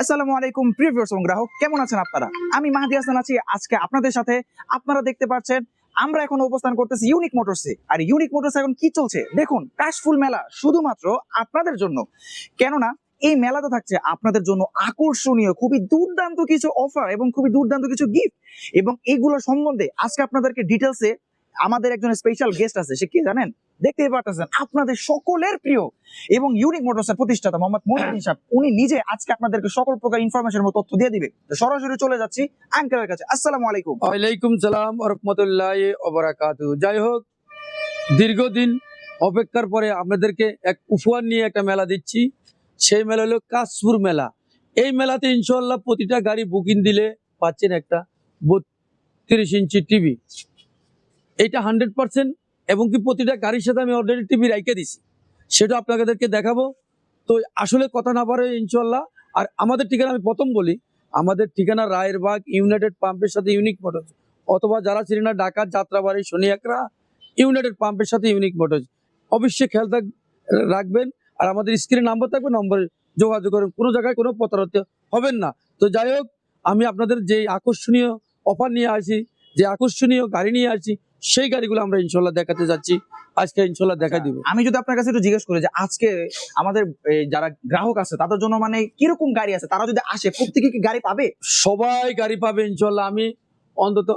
আসসালামু আলাইকুম প্রিভিউয়ার্স এবং গ্রাহক, কেমন আছেন আপনারা? আমি মাহাদি হাসান আছি আজকে আপনাদের সাথে। আপনারা দেখতে পাচ্ছেন, আমরা এখন অবস্থান করতেছি ইউনিক মোটরসে আর ইউনিক মোটরস এখন কি চলছে? দেখুন, কাশফুল মেলা শুধুমাত্র আপনাদের জন্য। কেননা, এই মেলাতে থাকছে আপনাদের জন্য আকর্ষণীয়, খুবই দুর্দান্ত কিছু অফার এবং খুবই দুর্দান্ত কিছু গিফট এবং এগুলো সম্বন্ধে আজকে আপনাদেরকে ডিটেলসে আমাদের একজন স্পেশাল গেস্ট আছে। সে কি জানেন? দেখতেই পারতেছেন, আপনাদের সকলের প্রিয় এবং ইউনিক মোটরসের প্রতিষ্ঠাতা মোহাম্মদ মহিউদ্দিন সাহেব, উনি নিজে আজকে আপনাদেরকে সকল প্রকার ইনফরমেশন তথ্য দিয়ে দিবে। সরাসরি চলে যাচ্ছি আঙ্কেলের কাছে। আসসালামু আলাইকুম। ওয়ালাইকুম সালাম রহমতুল্লাহ ওবরাকাতু যাই হোক দীর্ঘদিন অপেক্ষার পরে আপনাদেরকে এক উপহার নিয়ে একটা মেলা দিচ্ছি। সেই মেলা হলো কাশপুর মেলা। এই মেলাতে ইনশাল্লাহ প্রতিটা গাড়ি বুকিং দিলে পাচ্ছেন একটা বত্রিশ ইঞ্চি টিভি এটা হান্ড্রেড পার্সেন্ট এবং কি প্রতিটা গাড়ির সাথে আমি অলরেডি টিভি রাইকে দিছি। সেটা আপনাদেরকে দেখাবো। তো আসলে কথা না পারে ইনশাল্লাহ আর আমাদের ঠিকানা আমি প্রথম বলি, আমাদের ঠিকানা রায়েরবাগ ইউনাইটেড পাম্পের সাথে ইউনিক মোটরস, অথবা যারা ছিলেন না ঢাকা, যাত্রাবাড়ি, শনিয়াকরা ইউনাইটেড পাম্পের সাথে ইউনিক মোটরস। অবশ্যই খেয়াল থাক, রাখবেন। আর আমাদের স্ক্রিনে নাম্বার থাকবে, নম্বরে যোগাযোগ করেন। কোনো জায়গায় কোনো প্রতারণা হবেন না। তো যাই হোক, আমি আপনাদের যে আকর্ষণীয় অফার নিয়ে আসি, যে আকর্ষণীয় গাড়ি নিয়ে আসি সেই গাড়িগুলো আমরা ইনশাল্লাহ দেখাতে যাচ্ছি। আজকে ইনশাল্লাহ দেখা দিব। আমি যদি আপনার কাছে একটু জিজ্ঞেস করি যে আজকে আমাদের যারা গ্রাহক আছে তাদের জন্য মানে কীরকম গাড়ি আছে? তারা যদি আসে প্রত্যেকে কি গাড়ি পাবে? সবাই গাড়ি পাবে ইনশাল্লাহ। আমি অন্তত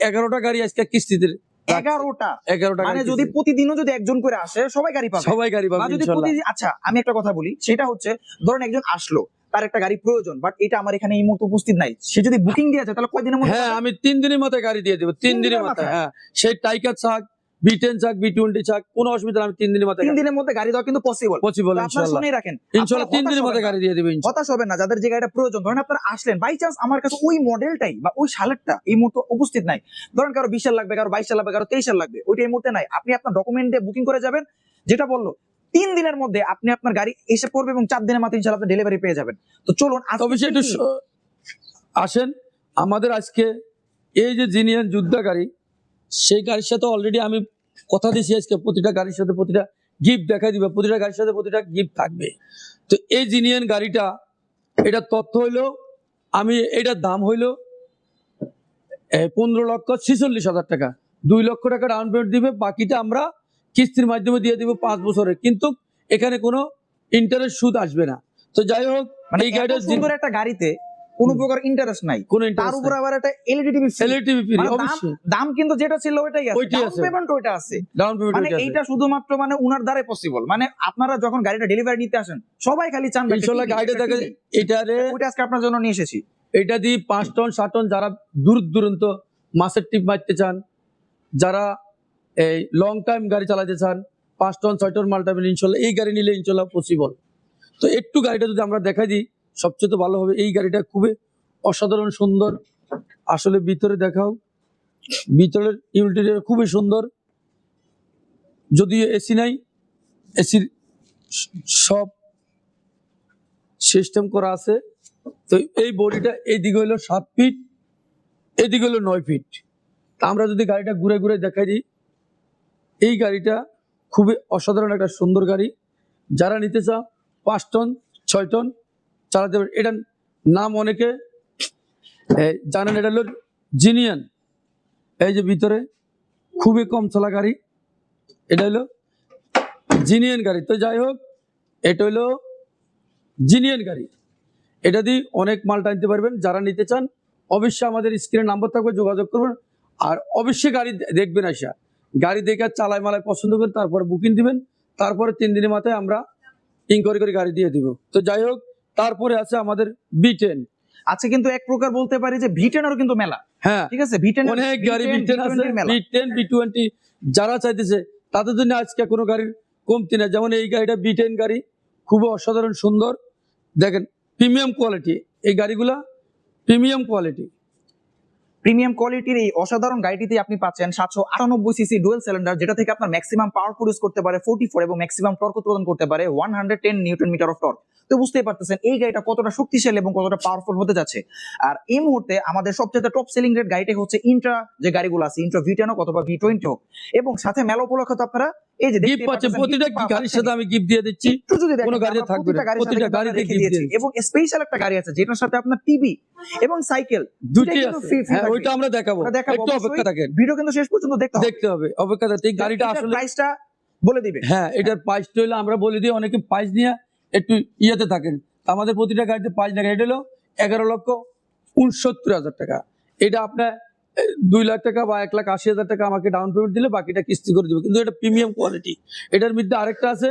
এগারোটা গাড়ি আজকে কিস্তিতে এগারোটা? এগারোটা মানে যদি প্রতিদিনও যদি একজন করে আসে সবাই গাড়ি পাবে? সবাই গাড়ি পাবে যদি আচ্ছা আমি একটা কথা বলি। সেটা হচ্ছে ধরুন একজন আসলো। তার একটা গাড়ি প্রয়োজন বাট এটা আমার এখানে এই মুহূর্তে উপস্থিত নাই। সে যদি বুকিং দিয়ে যায় তাহলে কয়দিনের মধ্যে হ্যাঁ আমি তিন দিনের মাথায় গাড়ি দিয়ে দেবো তিন দিনের মাথায়? হ্যাঁ। সেই টাইকার চাক বি টেন চাক বি টোয়েন্টি চাক কোনো অসুবিধা আমি তিন দিনের মাথায় তিন দিনের মধ্যে গাড়ি দেওয়া কিন্তু পসিবল পসিবল শুনেই রাখেন ইনশাল্লাহ তিন দিনের না। গাড়ি দিয়ে দেবো ইনশাল্লাহ। হতাশ হবেন না যাদের যে গাড়িটা প্রয়োজন ধরেন আপনারা আসলেন বাই চান্স আমার কাছে ওই মডেলটাই বা ওই সালেরটা এই মুহূর্তে উপস্থিত নাই। ধরেন কারও বিশ সাল লাগবে কারও বাইশ সাল লাগবে কারও তেইশ সাল লাগবে ওইটা এই মুহূর্তে নাই। আপনি আপনার ডকুমেন্ট দিয়ে বুকিং করে যাবেন যেটা বলল তিন দিনের মধ্যে আপনি আপনার গাড়ি এসে পড়বে এবং চার দিনের মাথায় ইনশাল্লাহ আপনি ডেলিভারি পেয়ে যাবেন। তো চলুন একটু আসেন আমাদের আজকে এই যে জিনিয়ান যুদ্ধা গাড়ি সেই গাড়ির সাথে অলরেডি আমি কথা দিয়েছি আজকে প্রতিটা গাড়ির সাথে প্রতিটা গিফট দেখা দিবে প্রতিটা গাড়ির সাথে প্রতিটা গিফট থাকবে। তো এই জিনিয়ান গাড়িটা এটা তথ্য হইল আমি এটার দাম হইল পনেরো লক্ষ ছিচল্লিশ হাজার টাকা। দুই লক্ষ টাকা ডাউন পেমেন্ট দিবে বাকিটা আমরা কিস্তির মাধ্যমে দিয়ে দিব পাঁচ বছরে। কিন্তু এখানে কোনো ইন্টারেস্ট সুদ আসবে না। তো যাই হোক মানে এই গাড়িটা সুন্দর একটা গাড়িতে কোনো প্রকার ইন্টারেস্ট নাই। কোনো তার উপর আবার একটা এলইডি টিভি মানে দাম- অবশ্যই। দাম কিন্তু যেটা ছিল ওইটাই আছে। ডাউন পেমেন্ট ওইটা আছে। ডাউন পেমেন্ট মানে এইটা শুধুমাত্র মানে উনার দ্বারাই পসিবল মানে আপনারা যখন গাড়িটা ডেলিভারি নিতে আসেন সবাই খালি চান TV, গাড়িটা দেখে এটারে ওইটা আজকে আপনার জন্য নিয়ে এসেছি। এটা দিয়ে পাঁচ টন সাত টন যারা দূর দূরান্ত মাসের টিপ মারতে চান যারা এই লং টাইম গাড়ি চালাতে চান, পাঁচ টন ছয় টন মাল টাইম ইনশাল্লাহ এই গাড়ি নিলে ইনশাল্লাহ পসিবল তো একটু গাড়িটা যদি আমরা দেখাই দিই, সবচেয়ে তো ভালো হবে, এই গাড়িটা খুবই অসাধারণ সুন্দর। আসলে ভিতরে দেখাও, ভিতরের ইউনিটিটা খুবই সুন্দর। যদিও এসি নাই, এসির সব সিস্টেম করা আছে। তো এই বডিটা এই দিকে হলো সাত ফিট এদিকে হলো নয় ফিট তা আমরা যদি গাড়িটা ঘুরে ঘুরে দেখাই দিই এই গাড়িটা খুবই অসাধারণ একটা সুন্দর গাড়ি। যারা নিতে চাও, পাঁচ টন, ছয় টন চালাতে পারে এটার নাম অনেকে জানেন এটা হলো জিনিয়ান। এই যে ভিতরে খুবই কম চলা গাড়ি। এটা হলো জিনিয়ান গাড়ি। তো যাই হোক, এটা হলো জিনিয়ান গাড়ি। এটা দিয়ে অনেক মাল টানতে পারবেন। যারা নিতে চান, অবশ্যই আমাদের স্ক্রিনে নাম্বার থাকবে, যোগাযোগ করবেন। আর অবশ্যই গাড়ি দেখবেন আসা গাড়ি দেখে আর চালায় মালায় পছন্দ করে তারপরে বুকিং দিবেন। তারপরে তিন দিনের মাথায় আমরা ইনকোয়ারি করে গাড়ি দিয়ে দিব। তো যাই হোক তারপরে আছে আমাদের বি টেন আজকে কিন্তু এক প্রকার বলতে পারি যে ভিটেনেরও কিন্তু মেলা। হ্যাঁ ঠিক আছে? ভিটেন অনেক গাড়ি ভিটেন আছে। মেলা। বি টেন বি টোয়েন্টি যারা চাইতেছে তাদের জন্য আজকে কোনো গাড়ির কমতি না যেমন এই গাড়িটা বি টেন গাড়ি খুবই অসাধারণ সুন্দর। দেখেন প্রিমিয়াম কোয়ালিটি এই গাড়িগুলা প্রিমিয়াম কোয়ালিটি প্রিমিয়াম কোয়ালিটির এই অসাধারণ গাড়িটিতে আপনি পাচ্ছেন সাতশো আটানব্বই সিসি ডুয়েল সিলিন্ডার যেটা থেকে আপনার ম্যাক্সিমাম পাওয়ার প্রডিউস করতে পারে ফোর্টি ফোর এবং ম্যাক্সিমাম টর্ক উৎপাদন করতে পারে one hundred ten newton metre of torque তো বুঝতেই পারতেছেন, এই গাড়িটা কতটা শক্তিশালী এবং কতটা পাওয়ারফুল হতে যাচ্ছে। আর এই মুহূর্তে আমাদের সবচেয়ে টপ সেলিং রেট গাড়িটা হচ্ছে ইন্ট্রা যে গাড়িগুলো আছে ইন্ট্রা ভি টেন হোক অথবা ভি টোয়েন্টি হোক। এবং সাথে মেলা উপলক্ষে তো আপনারা এই যে গিফট পাচ্ছে প্রতিটা গাড়ির সাথে আমি গিফট দিয়ে দিচ্ছি। কোনো গাড়িতে থাকবে প্রতিটা গাড়িতে gift দিয়েছি। এবং স্পেশাল একটা গাড়ি আছে যেটার সাথে আপনার টিভি এবং সাইকেল দুটি আছে। হ্যাঁ ওইটা আমরা দেখাবো। একটু অপেক্ষা থাকেন। ভিডিও কিন্তু শেষ পর্যন্ত দেখতে হবে। দেখতে হবে অপেক্ষা থাকতে গাড়িটা আসলে প্রাইসটা বলে দিবে। হ্যাঁ এটার প্রাইসটা হলো আমরা বলে দিই অনেকে প্রাইস নিয়ে একটু ইয়েতে থাকেন। আমাদের প্রতিটা গাড়িতে প্রাইস দেখা এটা হলো এগারো লক্ষ উনসত্তর হাজার টাকা। এটা আপনার দুই লাখ টাকা বা এক লাখ আশি হাজার টাকা আমাকে ডাউন পেমেন্ট দিলে বাকিটা কিস্তি করে দেবে। কিন্তু এটা প্রিমিয়াম কোয়ালিটি এটার মধ্যে আরেকটা আছে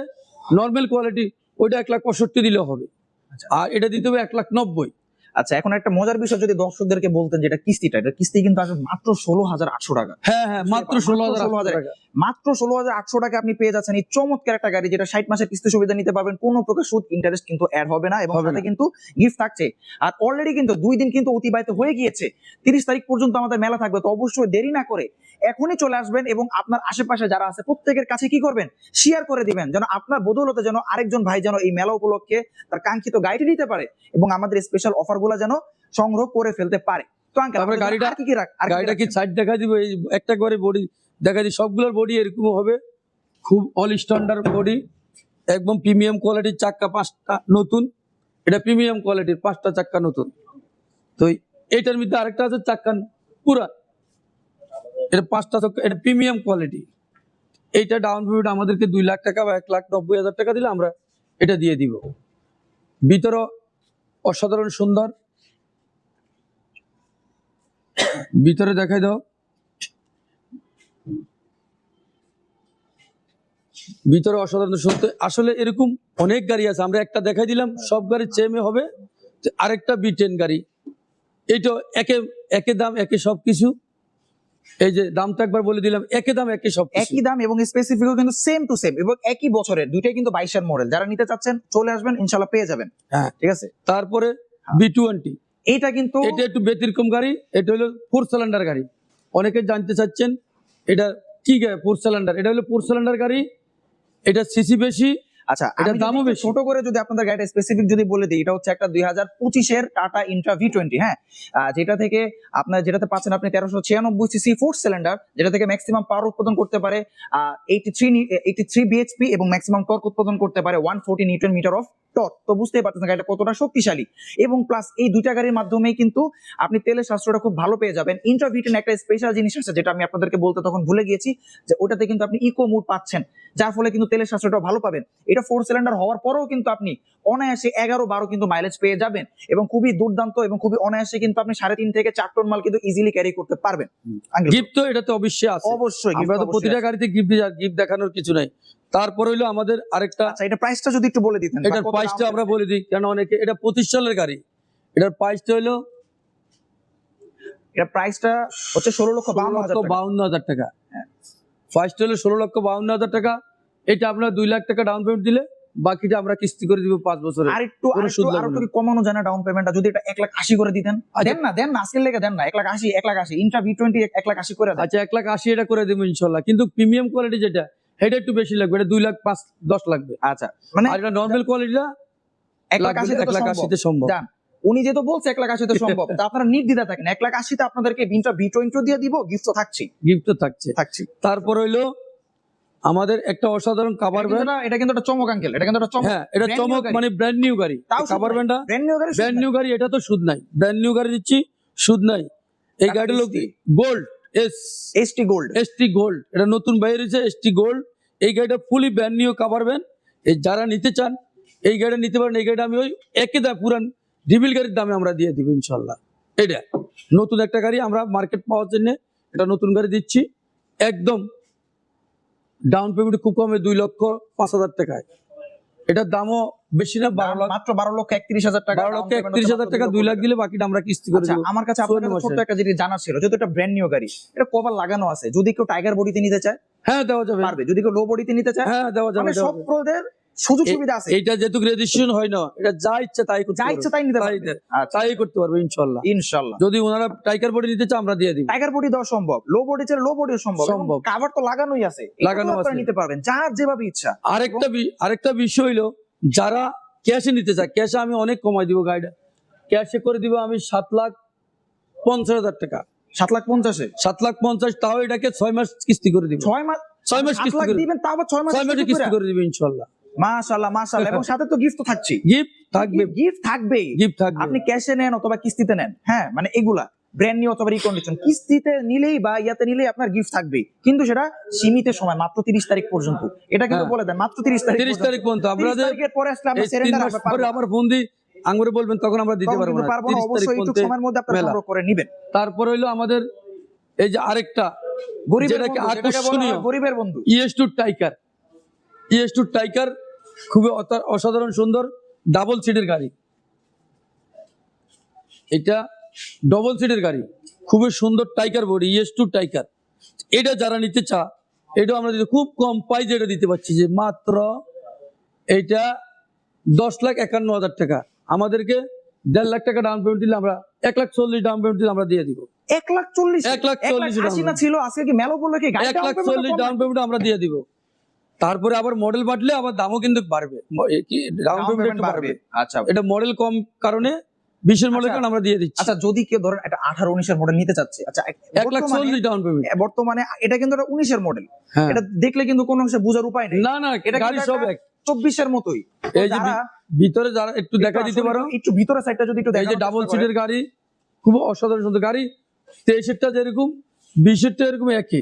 নর্মাল কোয়ালিটি ওইটা এক লাখ পঁয়ষট্টি দিলে হবে। আচ্ছা। আর এটা দিতে হবে এক লাখ নব্বই। আচ্ছা এখন একটা মজার বিষয় যদি দর্শকদেরকে বলতেন যেটা কিস্তিটা এটা কিস্তি কিন্তু আসবে মাত্র ষোলো হাজার আটশো টাকা। হ্যাঁ হ্যাঁ মাত্র ষোলো হাজার 16,000 টাকা। মাত্র ষোলো হাজার আটশো টাকা আপনি পেয়ে যাচ্ছেন এই চমৎকার একটা গাড়ি যেটা ষাট মাসের কিস্তি সুবিধা নিতে পারবেন। কোনো প্রকার সুদ ইন্টারেস্ট কিন্তু অ্যাড হবে না এবং সাথে কিন্তু গিফট থাকছে। আর অলরেডি কিন্তু দুই দিন কিন্তু অতিবাহিত হয়ে গিয়েছে। তিরিশ তারিখ পর্যন্ত আমাদের মেলা থাকবে তো অবশ্যই দেরি না করে এখনই চলে আসবেন এবং আপনার আশেপাশে যারা আছে প্রত্যেকের কাছে কি করবেন? শেয়ার করে দিবেন যেন আপনার বদৌলতে যেন আরেকজন ভাই যেন এই মেলা উপলক্ষে তার কাঙ্ক্ষিত গাড়িটি নিতে পারে এবং আমাদের স্পেশাল অফারগুলা যেন সংগ্রহ করে ফেলতে পারে। তো আঙ্কেল তারপরে গাড়িটা- কি কি রাখ গাড়িটা কি সাইড দেখা দিব? এই একটা করে বডি দেখা দিই সবগুলোর বডি এরকম হবে। খুব অল স্ট্যান্ডার্ড বডি একদম প্রিমিয়াম কোয়ালিটির চাক্কা পাঁচটা নতুন। এটা প্রিমিয়াম কোয়ালিটির পাঁচটা চাক্কা নতুন। তো এইটার মধ্যে আরেকটা আছে চাক্কা পুরা এটা পাঁচটা চাক্কা, এটা প্রিমিয়াম কোয়ালিটি এইটা ডাউন পেমেন্ট আমাদেরকে দুই লাখ টাকা বা এক লাখ নব্বই হাজার টাকা দিলে আমরা এটা দিয়ে দিব। ভিতরও অসাধারণ সুন্দর। ভিতরে দেখাই দাও। ভিতরে অসাধারণ সত্যি আসলে এরকম অনেক গাড়ি আছে, আমরা একটা দেখাই দিলাম, সব গাড়ি চেমে হবে আরেকটা বি টেন গাড়ি। এইটা একে একে দাম, একে সবকিছু। এই যে দামটা একবার বলে দিলাম একে দাম একে সব একই দাম এবং স্পেসিফিকও কিন্তু সেম টু সেম এবং একই বছরের দুইটাই কিন্তু বাইশের মডেল যারা নিতে চাচ্ছেন চলে আসবেন ইনশাল্লাহ পেয়ে যাবেন। হ্যাঁ। ঠিক আছে? তারপরে বি টোয়েন্টি এইটা কিন্তু এটা একটু ব্যতিক্রম গাড়ি এটা হলো ফোর সিলিন্ডার গাড়ি। অনেকে জানতে চাচ্ছেন এটা কি ফোর সিলিন্ডার এটা হলো ফোর সিলিন্ডার গাড়ি এটা সিসি বেশি আচ্ছা এটার দামও বেশি। ছোট করে যদি আপনাদের গাড়িটা স্পেসিফিক যদি বলে দিই এটা হচ্ছে একটা দুই হাজার পঁচিশের টাটা ইন্ট্রা ভি টোয়েন্টি হ্যাঁ? যেটা থেকে আপনার যেটাতে পাচ্ছেন আপনি তেরোশো ছিয়ানব্বই সিসি ফোর সিলিন্ডার যেটা থেকে ম্যাক্সিমাম পাওয়ার উৎপাদন করতে পারে eighty three eighty three BHP এবং ম্যাক্সিমাম টর্ক উৎপাদন করতে পারে one forty newton metre of torque তো বুঝতেই পারতেছেন গাড়িটা কতটা শক্তিশালী। এবং প্লাস এই দুইটা গাড়ির মাধ্যমেই কিন্তু আপনি তেলের সাশ্রয়টা খুব ভালো পেয়ে যাবেন। ইন্ট্রা ভি একটা স্পেশাল জিনিস আছে যেটা আমি আপনাদেরকে বলতে তখন ভুলে গিয়েছি যে ওটাতে কিন্তু আপনি ইকো মুড পাচ্ছেন যার ফলে কিন্তু তেলের সাশ্রয়টা ভালো পাবেন। এটা ফোর সিলিন্ডার হওয়ার পরেও কিন্তু আপনি অনায়াসে এগারো বারো কিন্তু মাইলেজ পেয়ে যাবেন এবং খুবই দুর্দান্ত এবং খুবই অনায়াসে কিন্তু আপনি সাড়ে তিন থেকে চার টন মাল কিন্তু ইজিলি ক্যারি করতে পারবেন। গিফট তো এটা তো অবশ্যই আছে। অবশ্যই আমরা তো প্রতিটা গাড়িতে গিফট গিফট দেখানোর কিছু নাই। তারপর হইল আমাদের আরেকটা আচ্ছা এটা প্রাইসটা যদি একটু বলে দিতেন বা এটার প্রাইসটা আমরা বলে দিই কেন অনেকে এটা পঁচিশ সালের গাড়ি। এটার প্রাইসটা হইল এটা প্রাইসটা হচ্ছে ষোলো লক্ষ বাউন্ন হাজার টাকা। ফার্স্ট হলো ষোলো লক্ষ বাউন্ন হাজার টাকা। এটা আপনার দুই লাখ টাকা ডাউন পেমেন্ট দিলে বাকিটা আমরা কিস্তি করে দিব পাঁচ বছরে আর একটু আর একটু আর একটু কমানো যায় না ডাউন পেমেন্টটা যদি এটা এক লাখ আশি করে দিতেন। আচ্ছা। দেন না দেন না আজকের লেগে দেন না। এক লাখ আশি এক লাখ আশি। ইন্ট্রা ভি টোয়েন্টি এক লাখ আশি করে আচ্ছা এক লাখ আশি এটা করে দেবো ইনশাল্লাহ। কিন্তু প্রিমিয়াম কোয়ালিটি যেটা এটা একটু বেশি লাগবে। এটা দুই লাখ পাঁচ দশ লাগবে। আচ্ছা মানে আর এটা নর্মাল কোয়ালিটিটা এক লাখ আশিতে এক লাখ সম্ভব। আশিতে সম্ভব। উনি যেহেতু বলছে এক লাখ আশিতে সম্ভব তা আপনারা নির্দ্বিধা থাকেন। এক লাখ আশিতে আপনাদেরকে ইন্ট্রা ভি টোয়েন্টি দিয়ে দিব গিফট তো থাকছি গিফট তো থাকছে। থাকছি তারপর হইল আমাদের একটা অসাধারণ কাভার ব্যান্ড একটা- এটা কিন্তু একটা চমক আঙ্কেল এটা কিন্তু একটা চমক। হ্যাঁ এটা চমক মানে ব্র্যান্ড নিউ গাড়ি। কাভার। ব্যান্ডটা ব্র্যান্ড নিউ গাড়ি ব্র্যান্ড নিউ গাড়ি এটা তো সুদ নাই। ব্র্যান্ড নিউ গাড়ি দিচ্ছি সুদ নাই। এই গাড়ির লোক। Gold S ST gold ST gold এটা নতুন বাইরে হয়েছে এসটি গোল্ড এই গাড়িটা fully brand new cover van এই যারা নিতে চান এই গাড়িটা নিতে পারেন এই গাড়িটা আমি ওই একে দা পুরান ডিবিল গাড়ির দামে আমরা দিয়ে দিব ইনশাল্লাহ এটা নতুন একটা গাড়ি আমরা মার্কেট পাওয়ার জন্য এটা নতুন গাড়ি দিচ্ছি। একদম ডাউন পেমেন্ট খুব কমে দুই লক্ষ পাঁচ হাজার টাকায়। এটার দামও বেশি না বারো লাখ মাত্র বারো লক্ষ একত্রিশ হাজার টাকা বারো লক্ষ একত্রিশ হাজার টাকা দুই লাখ দিলে বাকিটা আমরা কিস্তি করে আচ্ছা আমার কাছে আপনার ছোট্ট একটা জিনিস জানা ছিল যেহেতু এটা ব্র্যান্ড নিউ গাড়ি এটা কবার লাগানো আছে। যদি কেউ টাইগার বডিতে নিতে চায় হ্যাঁ দেওয়া যাবে। পারবে। যদি কেউ লো বডিতে নিতে চায় হ্যাঁ দেওয়া যাবে মানে সব প্রদের সুযোগ সুবিধা আছে। এইটা যেহেতু রেজিস্ট্রেশন হয় না এটা যা ইচ্ছা তাই করতে যা ইচ্ছা তাই নিতে পারবে। আচ্ছা। তাই করতে পারব ইনশাল্লাহ। ইনশাআল্লাহ যদি ওনারা টাইগার বডি নিতে চায় আমরা দিয়ে দিব। টাইগার বডি দেওয়া সম্ভব। লো বডি লো বডিও সম্ভব। সম্ভব। কাভার তো লাগানোই আছে। লাগানো আপনারা। নিতে পারবেন যার যেভাবে ইচ্ছা। আরেকটা আরেকটা বিষয় হইল যারা ক্যাশে নিতে চায় ক্যাশে আমি অনেক কমাই দিব গাড়িটা ক্যাশে করে দিব আমি সাত লাখ পঞ্চাশ হাজার টাকা। সাত লাখ পঞ্চাশে? সাত লাখ পঞ্চাশ তাও এটাকে ছয় মাস কিস্তি করে দিব। ছয় মাস ছয় মাস কিস্তি করে দিবেন তাও ছয় মাস ছয় মাসে কিস্তি করে দিব ইনশাল্লাহ। মাশাআল্লাহ মাশাআল্লাহ। এবং সাথে তো গিফট তো থাকছেই। গিফট থাকবে। গিফট থাকবেই। গিফট থাকবে। আপনি ক্যাশে নেন অথবা কিস্তিতে নেন। হ্যাঁ মানে এগুলা। ব্র্যান্ড নিউ অথবা রিকন্ডিশন কিস্তিতে নিলেই বা ইয়াতে নিলেই আপনার গিফট থাকবে কিন্তু সেটা সীমিত সময় মাত্র তিরিশ তারিখ পর্যন্ত। এটা কিন্তু হ্যাঁ। বলে দেন মাত্র তিরিশ তারিখ তিরিশ তারিখ পর্যন্ত। 30 আপনাদের তারিখের পরে আসলে আমরা সেরেন্ডার পরে আবার ফোন দিই আঙ্গুরে বলবেন তখন আমরা দিতে পারব না। অবশ্যই একটু সময়ের মধ্যে আপনারা সংগ্রহ করে নেবেন। তারপর হইল আমাদের এই যে আরেকটা গরিবের বন্ধু। গরিবের বন্ধু। ইএস টু টাইকার ইএস টু টাইকার খুবই অসাধারণ সুন্দর ডাবল সিটের গাড়ি। এটা ডবল সিটের গাড়ি। খুবই সুন্দর টাইকার বডি ইএস টু টাইকার এটা যারা নিতে চা এটা আমরা দিতে খুব কম প্রাইজে এটা দিতে পারছি যে মাত্র এইটা দশ লাখ একান্ন হাজার টাকা। আমাদেরকে দেড় লাখ টাকা ডাউন পেমেন্ট দিলে আমরা এক লাখ চল্লিশ ডাউন পেমেন্ট দিলে আমরা দিয়ে দিব। এক লাখ চল্লিশ এক লাখ চল্লিশ। ছিল আজকে কি মেলো বলল কি এক লাখ চল্লিশ ডাউন পেমেন্ট আমরা দিয়ে দিব। তারপরে আবার মডেল বাড়লে আবার দামও কিন্তু বাড়বে। ডাউন পেমেন্ট বাড়বে। আচ্ছা। এটা মডেল কম কারণে বিশের মডেল আচ্ছা। কারণে আমরা দিয়ে দিচ্ছি। আচ্ছা যদি কেউ ধরেন একটা আঠারো উনিশের মডেল নিতে চাচ্ছে আচ্ছা এক লাখ বর্তমানে- চল্লিশ ডাউন পেমেন্ট বর্তমানে এটা কিন্তু একটা উনিশের মডেল হ্যাঁ। এটা দেখলে কিন্তু কোনো অংশে বোঝার উপায় নেই। না না এটা গাড়ি সব এক। চব্বিশের মতোই। এই যে ভিতরে যারা একটু দেখা দিতে পারো। একটু ভিতরে সাইডটা যদি একটু এই যে ডাবল সিটের গাড়ি খুব অসাধারণ সুন্দর গাড়ি। তেইশেরটা যেরকম বিশেরটা এরকম একই।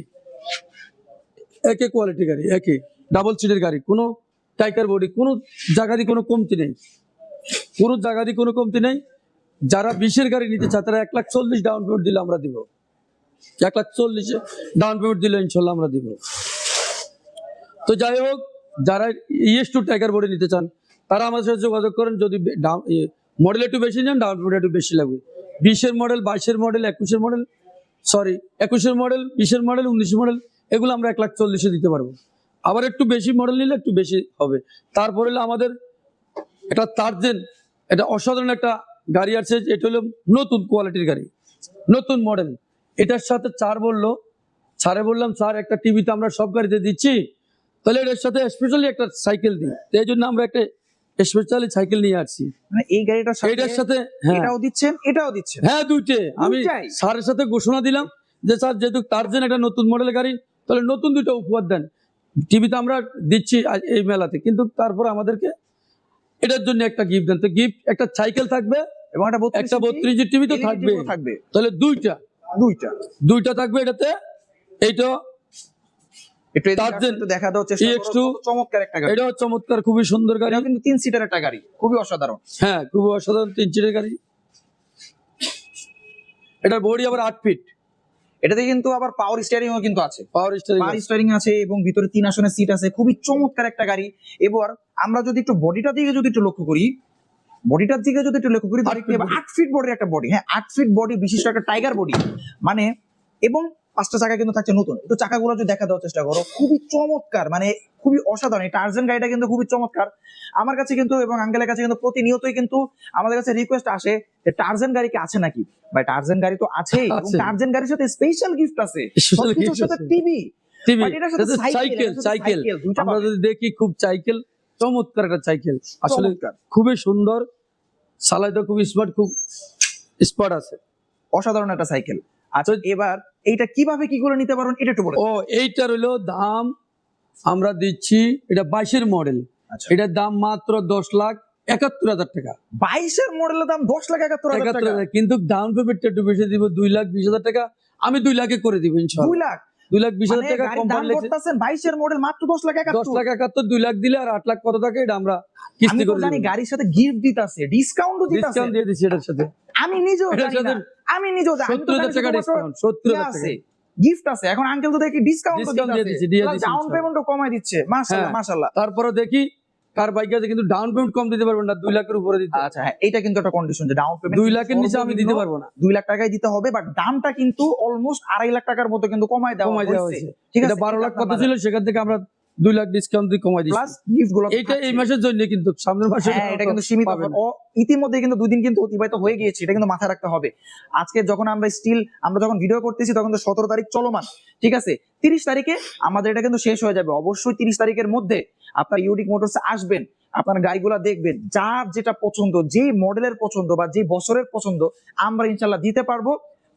একই কোয়ালিটি গাড়ি একই। ডাবল সিটের গাড়ি, কোনো টাইকার বডি, কোনো জায়গারই কোনো কমতি নেই। কোনো জায়গারই কোনো কমতি নেই। যারা বিশের গাড়ি নিতে চায়, তারা এক লাখ চল্লিশ ডাউন পেমেন্ট দিলে আমরা দিব। এক লাখ চল্লিশে ডাউন পেমেন্ট দিলে ইনশাল্লাহ আমরা দিব। তো যাই হোক, যারা ইএস টু টাইগার বডি নিতে চান, তারা আমাদের সাথে যোগাযোগ করেন। যদি মডেল একটু বেশি নেন ডাউন পেমেন্ট একটু বেশি লাগবে। বিশের মডেল বাইশের মডেল একুশের মডেল সরি একুশের মডেল বিশের মডেল উনিশের মডেল এগুলো আমরা এক লাখ চল্লিশে দিতে পারব। আবার একটু বেশি মডেল নিলে একটু বেশি হবে। তারপরে হলো আমাদের এটা তার্জেন এটা অসাধারণ একটা গাড়ি আছে এটা হলো নতুন কোয়ালিটির গাড়ি নতুন মডেল এটার সাথে চার বলল স্যারে বললাম স্যার একটা টিভিতে আমরা সব গাড়িতে দিচ্ছি তাহলে এটার সাথে স্পেশালি একটা সাইকেল দিই। এই জন্য আমরা একটা স্পেশালি সাইকেল নিয়ে আসছি। মানে এই গাড়িটার সাথে এটার সাথে হ্যাঁ। এটাও দিচ্ছেন এটাও দিচ্ছেন? হ্যাঁ দুইটে। আমি স্যারের সাথে ঘোষণা দিলাম যে স্যার যেহেতু তার জন্য একটা নতুন মডেলের গাড়ি তাহলে নতুন দুটো উপহার দেন। টিভিতে আমরা দিচ্ছি এই মেলাতে কিন্তু তারপর আমাদেরকে এটার জন্য একটা গিফট দেন। তো গিফট একটা সাইকেল থাকবে এবং একটা একটা বত্রিশ টিভি তো থাকবে থাকবে। তাহলে দুইটা। দুইটা। দুইটা থাকবে এটাতে। এইটা একটু এদিকে তার আসো, জন্য একটু দেখা দাও চেষ্টা করো। EX2 কত চমৎকার একটা গাড়ি। এটাও চমৎকার খুবই সুন্দর গাড়ি। কিন্তু তিন সিটার একটা গাড়ি খুবই অসাধারণ। হ্যাঁ খুব অসাধারণ তিন গাড়ি। এটার বডি আবার আট ফিট এটাতে কিন্তু আবার পাওয়ার স্টিয়ারিংও কিন্তু আছে। পাওয়ার স্টিয়ারিং পাওয়ার স্টিয়ারিং আছে এবং ভিতরে তিন আসনের সিট আছে। খুবই চমৎকার একটা গাড়ি। এবার আমরা যদি একটু বডিটা দিকে যদি একটু লক্ষ্য করি বডিটার দিকে যদি একটু লক্ষ্য করি আট ফিট বডি একটা বডি হ্যাঁ আট ফিট বডি বিশিষ্ট একটা টাইগার বডি মানে এবং পাঁচটা চাকা কিন্তু থাকছে নতুন। একটু চাকাগুলো যদি দেখা দেওয়ার চেষ্টা করো। খুবই চমৎকার মানে খুবই অসাধারণ। এই টার্জেন গাড়িটা কিন্তু খুবই চমৎকার। আমার কাছে কিন্তু এবং আঙ্গেলের কাছে কিন্তু প্রতিনিয়তই কিন্তু আমাদের কাছে রিকোয়েস্ট আসে যে টার্জেন গাড়ি কি আছে নাকি? ভাই টার্জেন গাড়ি তো আছেই। এবং। টার্জেন গাড়ির সাথে স্পেশাল গিফট আছে। সবকিছুর সাথে টিভি টিভি সাইকেল সাইকেল আমরা যদি দেখি খুব সাইকেল চমৎকার একটা সাইকেল আসলে খুবই সুন্দর। চালাইতে খুব স্মার্ট খুব স্মার্ট আছে। অসাধারণ একটা সাইকেল আচ্ছা এবার এইটা কীভাবে কি করে নিতে পারবেন এটা একটু বলে ও এইটার হলো দাম আমরা দিচ্ছি এটা বাইশের মডেল। আচ্ছা। এটার দাম মাত্র দশ লাখ একাত্তর হাজার টাকা। বাইশের মডেলের দাম দশ লাখ একাত্তর হাজার টাকা? কিন্তু ডাউন পেমেন্টটা একটু বেশি দিব দুই লাখ বিশ হাজার টাকা আমি দুই লাখে করে দিব দুই লাখ? দুই লাখ বিশ হাজার মানে টাকা দাম করতেছেন বাইশের মডেল মাত্র দশ লাখ দশ লাখ একাত্তর। দুই লাখ দিলে আর আট লাখ কত এটা আমরা কিস্তি করে জানি গাড়ির সাথে গিফট দিতেছে ডিসকাউন্টও দিতেছে। ডিসকাউন্ট দিয়ে দিছি এটার সাথে। আমি নিজেও জানি না। আমি নিজেও জানি। আমি তো সত্তর হাজার জানি টাকা ডিসকাউন্ট সত্তর ইয়ে হাজার আছে টাকা গিফট আছে। এখন আঙ্কেল তো দেখি ডিসকাউন্ট দিয়ে দিচ্ছে, ডাউন পেমেন্টও কমাই দিচ্ছে। মাশাআল্লাহ হ্যাঁ। মাশাআল্লাহ তারপরে দেখি কার বাইক আছে কিন্তু ডাউন পেমেন্ট কম দিতে পারবেন না দুই লাখের উপরে দিতে আচ্ছা হ্যাঁ এটা কিন্তু একটা কন্ডিশন যে ডাউন পেমেন্ট দুই লাখের নিচে আমি দিতে পারব না। দুই লাখ টাকায় দিতে হবে বাট দামটা কিন্তু অলমোস্ট আড়াই লাখ টাকার মতো কিন্তু কমায় দেওয়া হয়েছে। ঠিক এটা আছে বারো লাখ কত ছিল? সেখান থেকে আমরা দুই লাখ ডিসকাউন্ট দিয়ে কমাই প্লাস দিচ্ছি গিফটগুলো তো এই মাসের জন্য কিন্তু সামনের মাসে হ্যাঁ এটা কিন্তু সীমিত। ইতিমধ্যে কিন্তু দুই দিন কিন্তু অতিবাহিত হয়ে গিয়েছে এটা কিন্তু মাথায় রাখতে হবে। আজকে যখন আমরা স্টিল আমরা যখন ভিডিও করতেছি তখন তো সতেরো তারিখ চলমান ঠিক আছে? তিরিশ তারিখে আমাদের এটা কিন্তু শেষ হয়ে যাবে। অবশ্যই তিরিশ তারিখের মধ্যে আপনার ইউনিক মোটরস আসবেন আপনার গাড়িগুলো দেখবেন যার যেটা পছন্দ যে মডেলের পছন্দ বা যে বছরের পছন্দ আমরা ইনশাল্লাহ দিতে পারব।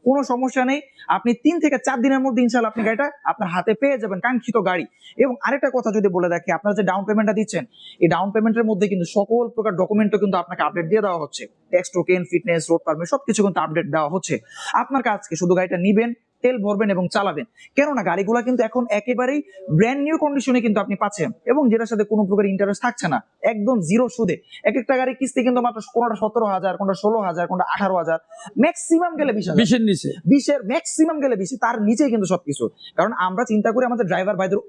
কোনো সমস্যা নেই। আপনি তিন থেকে চার দিনের মধ্যে ইনশাল্লাহ আপনি গাড়িটা আপনার হাতে পেয়ে যাবেন কাঙ্ক্ষিত গাড়ি। এবং আরেকটা কথা যদি বলে দেখে আপনারা যে ডাউন পেমেন্টটা দিচ্ছেন, এই ডাউন পেমেন্টের মধ্যে কিন্তু সকল প্রকার ডকুমেন্টও কিন্তু আপনাকে আপডেট দিয়ে দেওয়া হচ্ছে। Tax token fitness road permit সবকিছু কিন্তু আপডেট দেওয়া হচ্ছে। আপনার কাজকে শুধু গাড়িটা নিবেন তেল ভরবেন এবং চালাবেন। কেননা গাড়িগুলো কিন্তু এখন একেবারেই ব্র্যান্ড নিউ কন্ডিশনে কিন্তু আপনি পাচ্ছেন এবং যেটার সাথে কোনো প্রকার ইন্টারেস্ট থাকছে না একদম জিরো সুদে। এক একটা গাড়ি কিস্তি কিন্তু মাত্র কোনটা সতেরো হাজার কোনটা ষোলো হাজার কোনটা আঠারো হাজার ম্যাক্সিমাম গেলে বিশ বিশের নিচে। বিশের ম্যাক্সিমাম গেলে বিশে তার নিচেই কিন্তু সবকিছু। কারণ আমরা চিন্তা করি আমাদের ড্রাইভার ভাইদের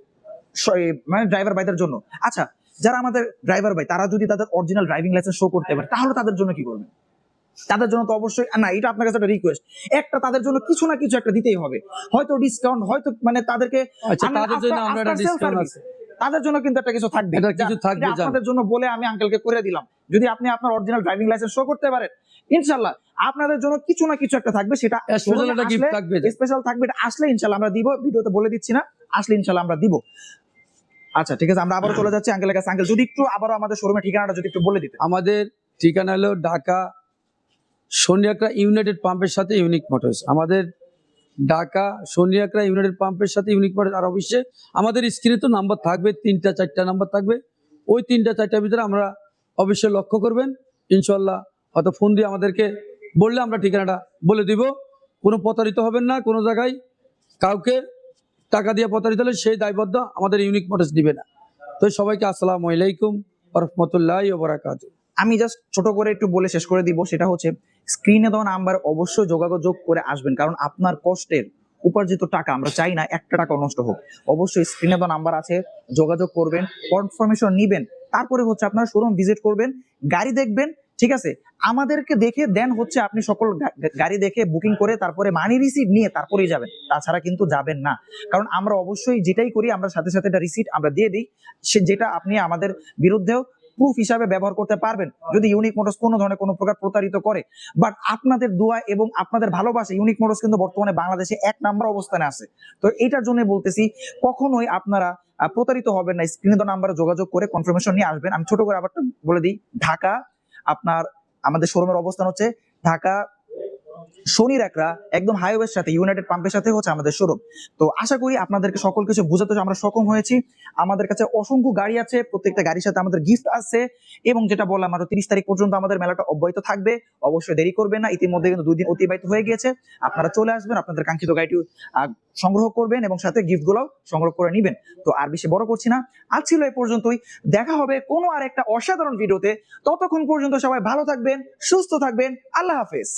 মানে ড্রাইভার ভাইদের জন্য। আচ্ছা যারা আমাদের ড্রাইভার ভাই তারা যদি তাদের অরিজিনাল ড্রাইভিং লাইসেন্স শো করতে পারে তাহলে তাদের জন্য কি করবেন? তাদের জন্য তো অবশ্যই না এটা আপনার কাছে একটা রিকোয়েস্ট একটা তাদের জন্য কিছু না কিছু একটা দিতেই হবে। হয়তো ডিসকাউন্ট হয়তো মানে তাদেরকে আচ্ছা তাদের জন্য আমরা একটা ডিসকাউন্ট আছে। তাদের জন্য কিন্তু একটা কিছু থাকবে। এটা কিছু থাকবে আপনাদের জন্য বলে আমি আঙ্কেলকে করে দিলাম। যদি আপনি আপনার অরিজিনাল ড্রাইভিং লাইসেন্স শো করতে পারেন ইনশাল্লাহ আপনাদের জন্য কিছু না কিছু একটা থাকবে। সেটা স্পেশাল একটা গিফট থাকবে স্পেশাল থাকবে এটা আসলে ইনশাল্লাহ আমরা দিব। ভিডিওতে বলে দিচ্ছি না আসলে ইনশাল্লাহ আমরা দিব। আচ্ছা ঠিক আছে আমরা আবার চলে যাচ্ছি আঙ্কেলের কাছে। আঙ্কেল যদি একটু আবারও আমাদের শোরুমের ঠিকানাটা যদি একটু বলে দিতে আমাদের ঠিকানা হলো ঢাকা সোনিয়াকড়া ইউনাইটেড পাম্পের সাথে ইউনিক মোটরস। আমাদের ঢাকা সোনিয়াকড়া ইউনাইটেড পাম্পের সাথে ইউনিক মোটরস। আর অবশ্যই আমাদের স্ক্রিনে তো নাম্বার থাকবে, তিনটা, চারটা নাম্বার থাকবে। ওই তিনটা, চারটার ভিতরে আমরা অবশ্যই লক্ষ্য করবেন। ইনশাল্লাহ হয়তো ফোন দিয়ে আমাদেরকে বললে আমরা ঠিকানাটা বলে দিব। কোনো প্রতারিত হবেন না, কোনো জায়গায় কাউকে টাকা দিয়ে প্রতারিত হলে সেই দায়বদ্ধ আমাদের ইউনিক মোটরস দিবে না। তো সবাইকে আসসালামু আলাইকুম রহমতুল্লাহ ওবরাকাতু আমি জাস্ট ছোট করে একটু বলে শেষ করে দিব, সেটা হচ্ছে স্ক্রিনে দেওয়া নাম্বার অবশ্যই যোগাযোগ করে আসবেন, কারণ আপনার কষ্টের উপার্জিত টাকা আমরা চাই না, একটা টাকা নষ্ট হোক। অবশ্যই স্ক্রিনে দেওয়া নাম্বার আছে, যোগাযোগ করবেন কনফার্মেশন নিবেন, তারপরে হচ্ছে আপনারা শোরুম ভিজিট করবেন, গাড়ি দেখবেন, ঠিক আছে? আমাদেরকে দেখে দেন হচ্ছে আপনি সকল গাড়ি দেখে বুকিং করে তারপরে মানি রিসিভ নিয়ে তারপরেই যাবেন। তাছাড়া কিন্তু যাবেন না। কারণ আমরা অবশ্যই যেটাই করি, আমরা সাথে সাথে একটা রিসিট আমরা দিয়ে দিই। সে, যেটা আপনি আমাদের বিরুদ্ধেও প্রুফ হিসাবে ব্যবহার করতে পারবেন। যদি ইউনিক মোটরস কোনো ধরনের কোনো প্রকার প্রতারিত করে। বাট আপনাদের দোয়া এবং আপনাদের ভালোবাসা ইউনিক মোটরস কিন্তু বর্তমানে বাংলাদেশে এক নাম্বার অবস্থানে আছে। তো এটার জন্য বলতেছি কখনোই আপনারা প্রতারিত হবেন না। স্ক্রিনে নাম্বারে যোগাযোগ করে কনফার্মেশন নিয়ে আসবেন। আমি ছোট করে আবার বলে দিই ঢাকা আপনার আমাদের শোরুমের অবস্থান হচ্ছে ঢাকা শনির একরা একদম হাইওয়ের সাথে ইউনাইটেড পাম্পের সাথে হচ্ছে আমাদের শোরুম তো আশা করি আপনাদেরকে সকল কিছু বোঝাতে আমরা সক্ষম হয়েছি। আমাদের কাছে অসংখ্য গাড়ি আছে, প্রত্যেকটা গাড়ির সাথে আমাদের গিফট আছে এবং যেটা বললাম, আরও তিরিশ তারিখ পর্যন্ত আমাদের মেলাটা অব্যাহত থাকবে। অবশ্যই দেরি করবেন না, ইতিমধ্যে কিন্তু দুই দিন অতিবাহিত হয়ে গিয়েছে। আপনারা চলে আসবেন, আপনাদের কাঙ্ক্ষিত গাড়িটি সংগ্রহ করবেন এবং সাথে গিফট গুলাও সংগ্রহ করে নেবেন। তো আর বেশি বড় করছি না। আজ ছিল এ পর্যন্তই। দেখা হবে কোনো আর একটা অসাধারণ ভিডিওতে ততক্ষণ পর্যন্ত সবাই ভালো থাকবেন, সুস্থ থাকবেন। আল্লাহ হাফেজ।